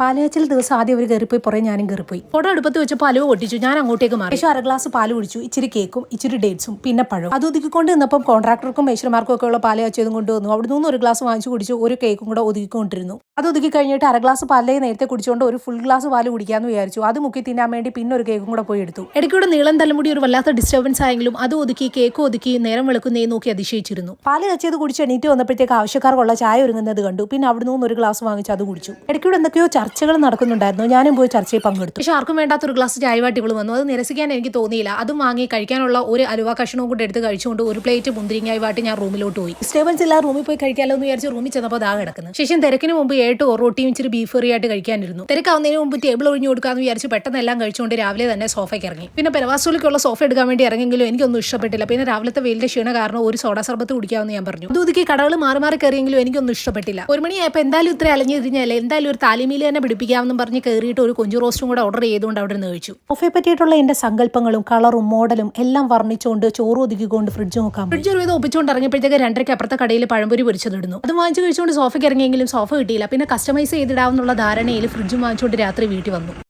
പാലുകാച്ചിൽ ദിവസം ആദ്യം അവർ കയറിപ്പോയി പുറേ ഞാനും കയറിപ്പോയി. ഫോട്ടോ അടുപ്പത്ത് വെച്ച് പാലു പൊട്ടിച്ചു ഞാൻ അങ്ങോട്ടേക്ക് മാറി. ശേഷം അര ഗ്ലാസ് പാൽ കുടിച്ചു ഇച്ചിരി കേക്കും ഇച്ചിരി ഡേറ്റ്സും പിന്നെ പഴവും. അത് ഒതുക്കിക്കൊണ്ട് നിന്നപ്പം കോൺട്രാക്ടർക്കും മേശന്മാർക്കും ഒക്കെ ഉള്ള പാലയച്ചതും കൊണ്ടുവന്നു. അവിടെ നിന്ന് ഒരു ഗ്ലാസ് വാങ്ങിച്ചു കുടിച്ചു ഒരു കേക്കും കൂടെ ഒതുക്കിക്കൊണ്ടിരുന്നു. അത് ഒതുക്കി കഴിഞ്ഞിട്ട് അര ഗ്ലാസ് പാലേ നേരത്തെ കുടിച്ചുകൊണ്ട് ഒരു ഫുൾ ഗ്ലാസ് പാൽ കുടിക്കാമെന്ന് വിചാരിച്ചു. അത് മുക്കി തിന്നാൻ വേണ്ടി പിന്നെ ഒരു കേക്കും കൂടെ പോയി എടുത്തു. ഇടയ്ക്കൂടെ നീളം തലമുടി ഒരു വല്ലാത്ത ഡിസ്റ്റർബൻസ് ആയെങ്കിലും അത് ഒതുക്കി കേക്ക് ഒതുക്കി നേരം വെളുക്കുന്നേ നോക്കി അതിശയിച്ചിരുന്നു. പാൽ കച്ചത് കുടിച്ച് എണീറ്റ് വന്നപ്പോഴത്തേക്ക് ആവശ്യക്കാർക്കുള്ള ചായ ഒരുങ്ങുന്നത് കണ്ടു. പിന്നെ അവിടെ നിന്ന് ഒരു ഗ്ലാസ് വാങ്ങിച്ച് അത് കുടിച്ചു. ഇടയ്ക്കൂടെ എന്തൊക്കെയോ ചർച്ചകൾ നടക്കുന്നുണ്ടായിരുന്നു. ഞാനും പോയി ചർച്ചയിൽ പങ്കെടുത്തു. പക്ഷെ ആർക്കും വേണ്ടാത്ത ഒരു ഗ്ലാസ് ചായ വാട്ടികൾ വന്നു. അത് നിരസിക്കാൻ എനിക്ക് തോന്നിയില്ല. അതും വാങ്ങി കഴിക്കാനുള്ള ഒരു അലുവ കഷ്ണവും കൂടെ എടുത്ത് കഴിച്ചുകൊണ്ട് ഒരു പ്ലേറ്റ് മുന്തിരിങ്ങായി വാട്ടി ഞാൻ റൂമിലോട്ട് പോയി. ഡിസ്റ്റർബൻസ് ഇല്ല റൂമിൽ പോയി കഴിക്കാമല്ലോ എന്ന് വിചാരിച്ച് റൂമിൽ ചെന്നപ്പോൾ ദാ കിടക്കുന്നത് ശേഷം തിരക്കിന് മുമ്പ് ഏട്ടോ ഒറോട്ടിയും ഇച്ചിരി ബീഫ് കറി ആയിട്ട് കഴിക്കാനിരുന്നു. തിരക്കാവുന്നതിന് മുമ്പ് ടേബിൾ ഒഴിഞ്ഞു കൊടുക്കാന്ന് വിചാരിച്ച് പെട്ടെന്ന് എല്ലാം കഴിച്ചുകൊണ്ട് രാവിലെ തന്നെ സോഫയ്ക്ക് ഇറങ്ങി. പിന്നെ പെരവാസുലിക്കുള്ള സോഫ എടുക്കാൻ വേണ്ടി ഇറങ്ങിയെങ്കിലും എനിക്കൊന്നും ഇഷ്ടപ്പെട്ടില്ല. പിന്നെ രാവിലത്തെ വെയിലിന്റെ ക്ഷീണ കാരണം ഒരു സോഡ സർബത്ത് കുടിക്കാമെന്ന് ഞാൻ പറഞ്ഞു. ഇത് കടകൾ മാറി മാറി കയറിയെങ്കിലും എനിക്കൊന്നും ഇഷ്ടപ്പെട്ടില്ല. ഒരു മണിയായപ്പോൾ എന്തായാലും ഇത്ര അലഞ്ഞു തിരിഞ്ഞല്ലേ എന്തായാലും ഒരു താലിമീൽ തന്നെ പിടിപ്പിക്കാമെന്നും പറഞ്ഞ് കയറിയിട്ട് ഒരു കൊഞ്ചു റോസ്റ്റും കൂടെ ഓർഡർ ചെയ്തുകൊണ്ട് അവിടെ നിന്ന് കഴിച്ചു സോഫയെ പറ്റിയിട്ടുള്ള എന്റെ സങ്കല്പങ്ങളും കളറും മോഡലും എല്ലാം വർണിച്ചുകൊണ്ട് ചോറ് ഒതുക്കിക്കൊണ്ട് ഫ്രിഡ്ജ് നോക്കാം ഫ്രിഡ്ജ് ഒരു വിധം ഒപ്പിച്ചുകൊണ്ട് ഇറങ്ങിയപ്പോഴത്തേക്ക് രണ്ടരയ്ക്ക് അപ്പുറത്തെ കടയിൽ പഴംപൊരി പൊരിച്ചതിടുന്നു. അത് വാങ്ങിച്ചു കഴിച്ചുകൊണ്ട് സോഫയ്ക്ക് ഇറങ്ങിയെങ്കിലും സോഫ കിട്ടിയില്ല. പിന്നെ കസ്റ്റമൈസ് ചെയ്തിടാവുന്നുള്ള ധാരണയിൽ ഫ്രിഡ്ജ് വാങ്ങിച്ചുകൊണ്ട് രാത്രി വീട്ടിൽ വന്നു.